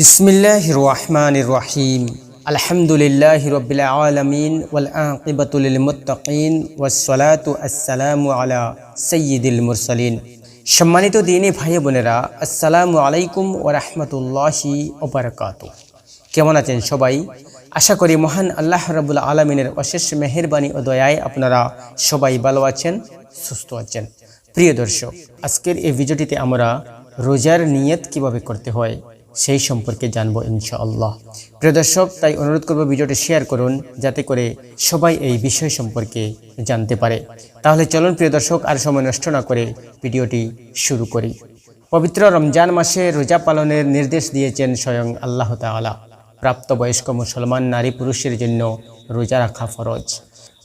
বিসমিল্লাহ রহমান রহিম আলহামদুলিল্লাহ রবিল আলমিন আসসালামু আলা সৈয়দুল মুরসালিন। সম্মানিত দিনী ভাই বোনেরা, আসসালামু আলাইকুম ও রহমতুল্লাহি ওবরকাত কেমন আছেন সবাই? আশা করি মহান আল্লাহ রাবুল আলমিনের অশেষ মেহেরবানি ও দয়ায় আপনারা সবাই ভালো আছেন, সুস্থ আছেন। প্রিয় দর্শক, আজকের এই ভিডিওটিতে আমরা রোজার নিয়ত কীভাবে করতে হয়, সেই সম্পর্কে জানব ইনশাআল্লাহ। প্রিয় দর্শক, তাই অনুরোধ করব ভিডিওটি শেয়ার করুন, যাতে করে সবাই এই বিষয় সম্পর্কে জানতে পারে। তাহলে চলুন, প্রিয় দর্শক, আর সময় নষ্ট না করে ভিডিওটি শুরু করি। পবিত্র রমজান মাসে রোজা পালনের নির্দেশ দিয়েছেন স্বয়ং আল্লাহ তাআলা। প্রাপ্তবয়স্ক মুসলমান, নারী, পুরুষের জন্য রোজা রাখা ফরজ।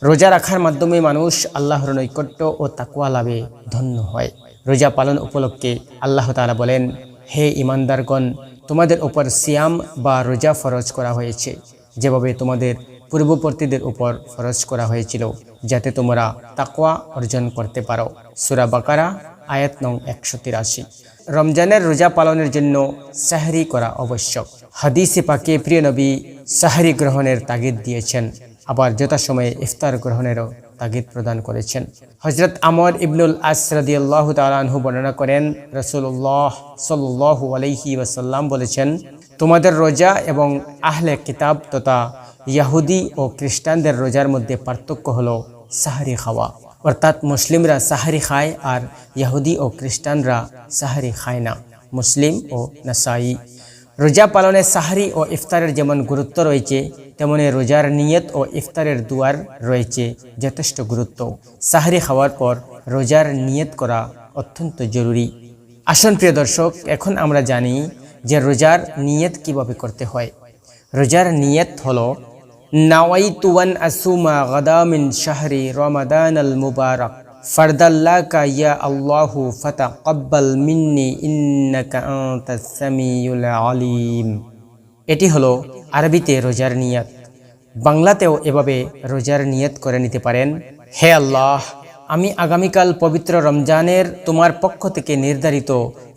রোজা রাখার মাধ্যমে মানুষ আল্লাহর নৈকট্য ও তাকুয়া লাভে ধন্য হয়। রোজা পালন উপলক্ষে আল্লাহ তালা বলেন, হে ইমানদারগণ তোমাদের উপর সিয়াম বা রোজা ফরজ করা হয়েছে, যেভাবে তোমাদের পূর্ববর্তীদের উপর ফরজ করা হয়েছিল, যাতে তোমরা তাকওয়া অর্জন করতে পারো। সুরা বাকারা, আয়াত নং একশো তিরাশি। রমজানের রোজা পালনের জন্য সাহরি করা আবশ্যক। হাদিসে পাকে প্রিয় নবী সাহরি গ্রহণের তাগিদ দিয়েছেন। আবার যথাসময়ে ইফতার গ্রহণেরও তাগিদ প্রদান করেছেন। হজরত আমর ইবনুল আসরাদি আল্লাহ তালহু বর্ণনা করেন রসুল্লাহ সাল্লু আলহি ওয়াসাল্লাম বলেছেন, তোমাদের রোজা এবং আহলে কিতাব তথা ইয়াহুদি ও খ্রিস্টানদের রোজার মধ্যে পার্থক্য হলো সাহারি খাওয়া। অর্থাৎ মুসলিমরা সাহারি খায় আর ইয়াহুদি ও খ্রিস্টানরা সাহারি খায় না। মুসলিম ও নাসাই রোজা পালনে সাহারি ও ইফতারের যেমন গুরুত্ব রয়েছে, তেমনি রোজার নিয়ত ও ইফতারের দুয়ার রয়েছে যথেষ্ট গুরুত্ব। সাহারি খাওয়ার পর রোজার নিয়ত করা অত্যন্ত জরুরি। আসন প্রিয় দর্শক, এখন আমরা জানি যে রোজার নিয়ত কীভাবে করতে হয়। রোজার নিয়ত হলো, নাওয়াইতুয়ান আসুমা গদামিন শাহরি রমাদান আল মুবারক। ফারদাল্লাকা, ইয়া আল্লাহু ফাতাকাব্বাল মিন্নি ইন্নাকা আনতাস আলিম। এটি হলো আরবিতে রোজার নিয়ত। বাংলাতেও এভাবে রোজার নিয়ত করে নিতে পারেন। হে আল্লাহ, আমি আগামীকাল পবিত্র রমজানের তোমার পক্ষ থেকে নির্ধারিত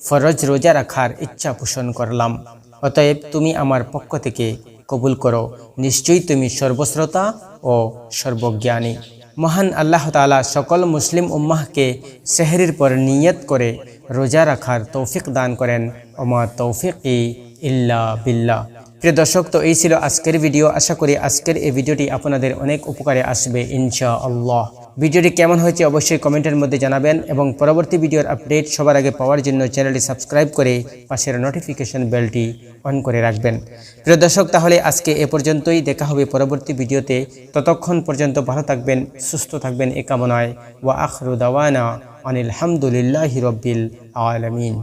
ফরজ রোজা রাখার ইচ্ছা পোষণ করলাম। অতএব তুমি আমার পক্ষ থেকে কবুল করো। নিশ্চয়ই তুমি সর্বশ্রোতা ও সর্বজ্ঞানী। মহান আল্লাহ তালা সকল মুসলিম উম্মাহকে সেহরির পর নিয়ত করে রোজা রাখার তৌফিক দান করেন। ওমা তৌফিক ই ইল্লা বিল্লা প্রিয় দর্শক, তো এই ছিল আজকের ভিডিও। আশা করি আজকের এই ভিডিওটি আপনাদের অনেক উপকারে আসবে ইনশা আল্লাহ ভিডিওটি কেমন হয়েছে অবশ্যই কমেন্টের মধ্যে জানাবেন এবং পরবর্তী ভিডিওর আপডেট সবার আগে পাওয়ার জন্য চ্যানেলটি সাবস্ক্রাইব করে পাশের নোটিফিকেশন বেলটি অন করে রাখবেন। প্রিয় দর্শক, তাহলে আজকে এ পর্যন্তই। দেখা হবে পরবর্তী ভিডিওতে। ততক্ষণ পর্যন্ত ভালো থাকবেন, সুস্থ থাকবেন এ কামনায়। ওয়া আখরু দাওয়ানা আনিল হামদুলিল্লাহি রব্বিল আলামিন।